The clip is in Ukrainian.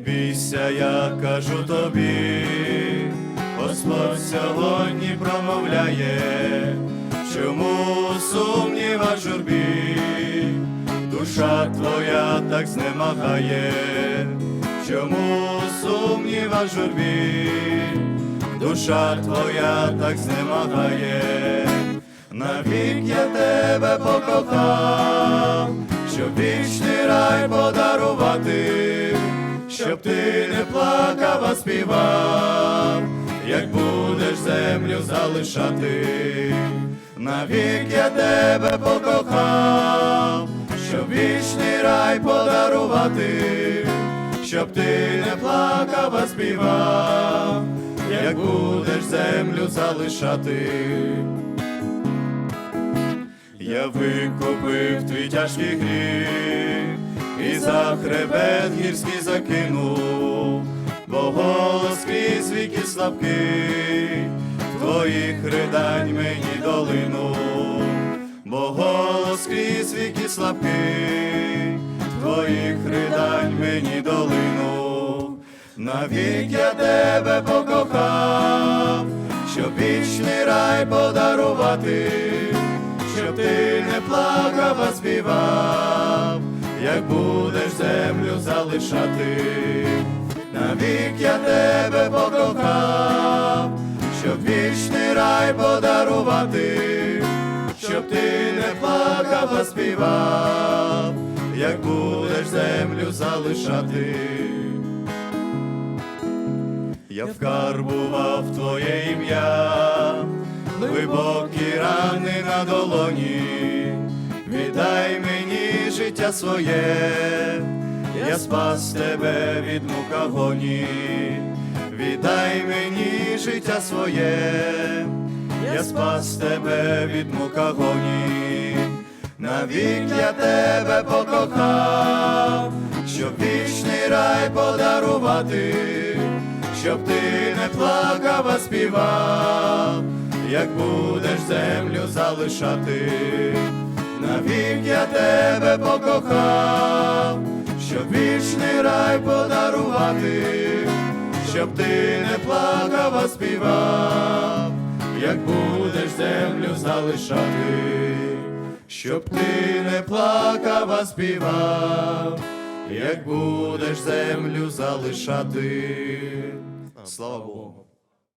Бійся, я кажу тобі, Господь сьогодні промовляє, чому сумніва журбі, душа твоя так знемагає, чому сумніва журбі, душа твоя так знемагає, навік я тебе щоб ти не плакав, а співав, як будеш землю залишати, навік я тебе покохав, щоб вічний рай подарувати, щоб ти не плакав, а співав, як будеш землю залишати. Я викупив твій тяжкий гріх хребет гірський закинув, бо голос крізь віки слабкий, твоїх ридань мені долинув, бо голос крізь віки слабкий, твоїх ридань мені долинув, навік я тебе покохав, щоб вічний рай подарувати щоб ти не плакав, а співав, як будеш залишати, навік я тебе покохав, щоб вічний рай подарувати, щоб ти не плакав, а співав, як будеш землю залишати. Я вкарбував твоє ім'я, глибокі рани на долоні, віддай мені життя своє, я спас тебе від мук агонії, віддай мені життя своє, я спас тебе від мук агонії, навік я тебе покохав, щоб вічний рай подарувати щоб ти не плакав, а співав, як будеш землю залишати, навік я тебе покохав, вічний рай подарувати, щоб ти не плакав, а співав, як будеш землю залишати, щоб ти не плакав, а співав, як будеш землю залишати. Слава Богу.